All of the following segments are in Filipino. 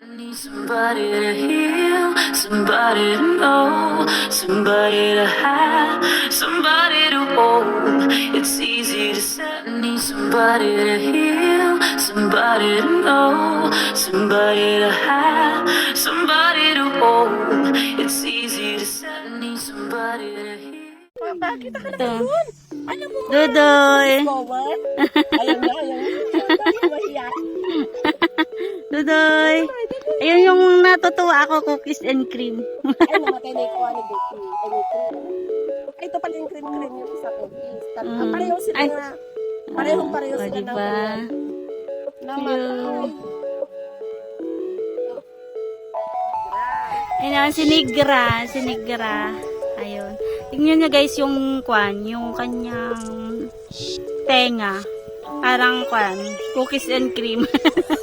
Need somebody to heal, somebody to know, somebody to have, somebody to hold. It's easy to say. Need somebody to heal, somebody to know, somebody to have, somebody to hold. It's easy to say. Need somebody to heal. Ito. Ano mo? Dudoy. Ayaw na, ayaw na. Dudoy. Ayun yung natutuwa ako, cookies and cream. Ay, namatay na ikaw ni Becky. Ay, cream. Ito pala yung cream-cream yung isa cookies. Tat- Mm. Pareho sila Ay. na. Parehong pareho O, sila diba? ganyan. Namatay. Ayun, sinigra, sinigra. Ayun. Tingnan nyo guys yung kwan, yung kanyang tenga. Parang kwan, cookies and cream.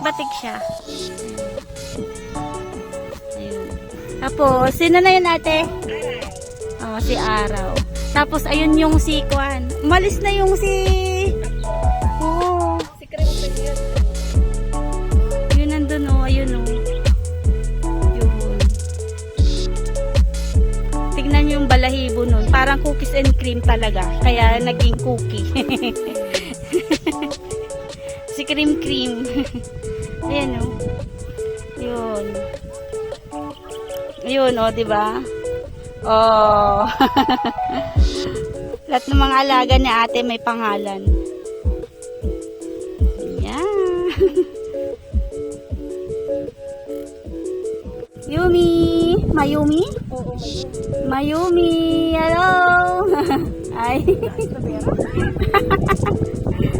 Batik-batik siya. Ayun. Tapos, sino na yun ate? Oh, si Araw. Tapos, ayun yung si kwan. Umalis na yung si... Oo. Si cream-cream yun. Nandun oh, ayun oh. Yun. Yung balahibo nun. Parang cookies and cream talaga. Kaya naging cookie. si cream cream. Ayan oh. Yun. Yun oh, di ba? Oh. Lahat ng mga alaga ni ate may pangalan. Yeah. Yumi! Mayumi? Oo. Mayumi! Hello! Ay!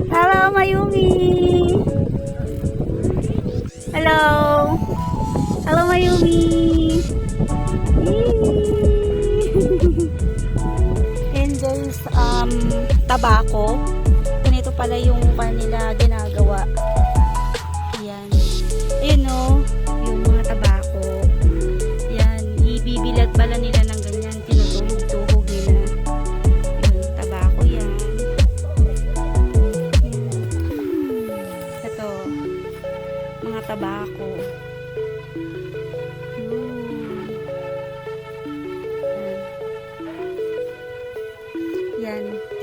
Hello, Mayumi! Hello! Hello, Mayumi! And guys, um, tabako. Ganito pala yung kanila ginagawa. Ayan. Ayun o. Yung mga tabako. Yan. Ibibilad pala nila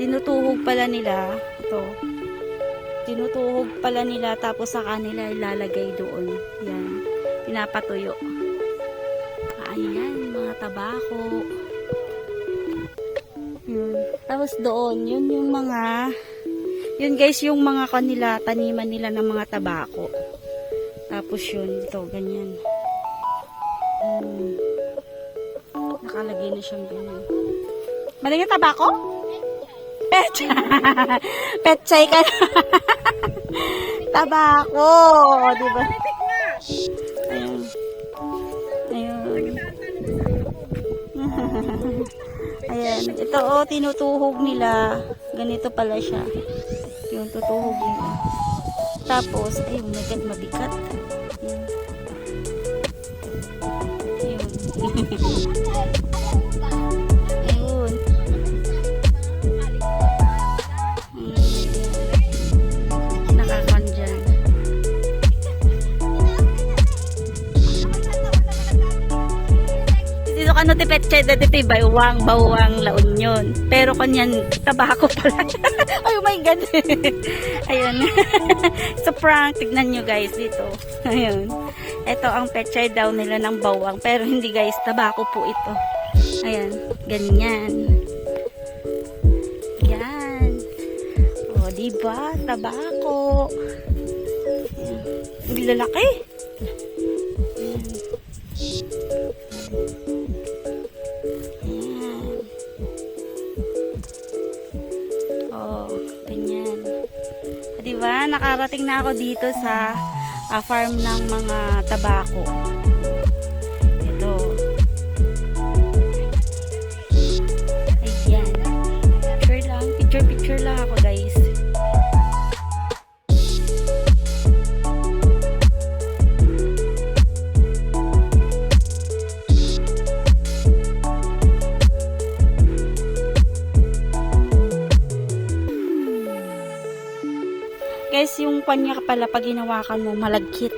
Tinutuhog pala nila. Ito. Tinutuhog pala nila tapos sa kanila ilalagay doon. Yan. Pinapatuyo. Ayan, mga tabako. Yun. Tapos doon, yun yung mga yun guys, yung mga kanila, taniman nila ng mga tabako. Tapos yun, ito, ganyan. Hmm. Nakalagay na siyang ganyan. Maling tabako? Petsa. Petsay ka na. tabako. Di ba? Ayun. Ayun. Ayan. Ito oh, tinutuhog nila. Ganito pala siya. Yung tutuhog nila. Tapos, ay, oh my God, mabigat. Dito ka no ti petchay dati ti baywang bawang la union. Pero kanyan tabako pala. Ay oh my god. Ayun. so prank tignan nyo guys dito. Ayun. Ito ang petchay daw nila ng bawang pero hindi guys tabako po ito. Ayan, ganyan. Yan. O, diba? Tabako. Ang lalaki. Nakarating na ako dito sa ah, farm ng mga tabako. Guys, yung panya pala pag ginawakan mo, malagkit.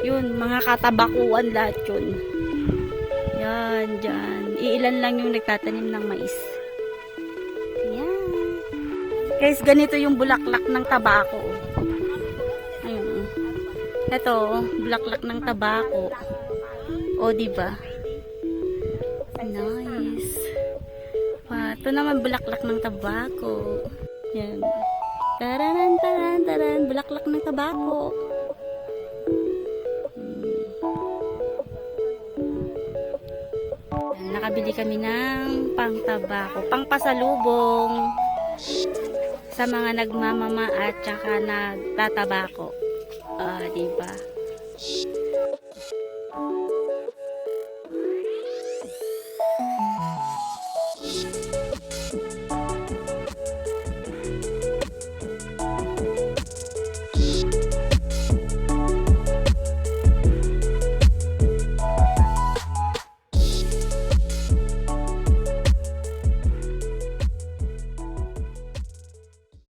Yun, mga katabakuan lahat yun. Yan, dyan. Iilan lang yung nagtatanim ng mais. Yan. Guys, ganito yung bulaklak ng tabako. Ayun. Oh. Ito, oh, bulaklak ng tabako. O, diba? Nice. Ito naman bulaklak ng tabako. Yan. Tararan, taran, taran. Bulaklak ng tabako. Yan, Nakabili kami ng pangtabako, pangpasalubong sa mga nagmamama at saka nagtatabako. Ah, di ba?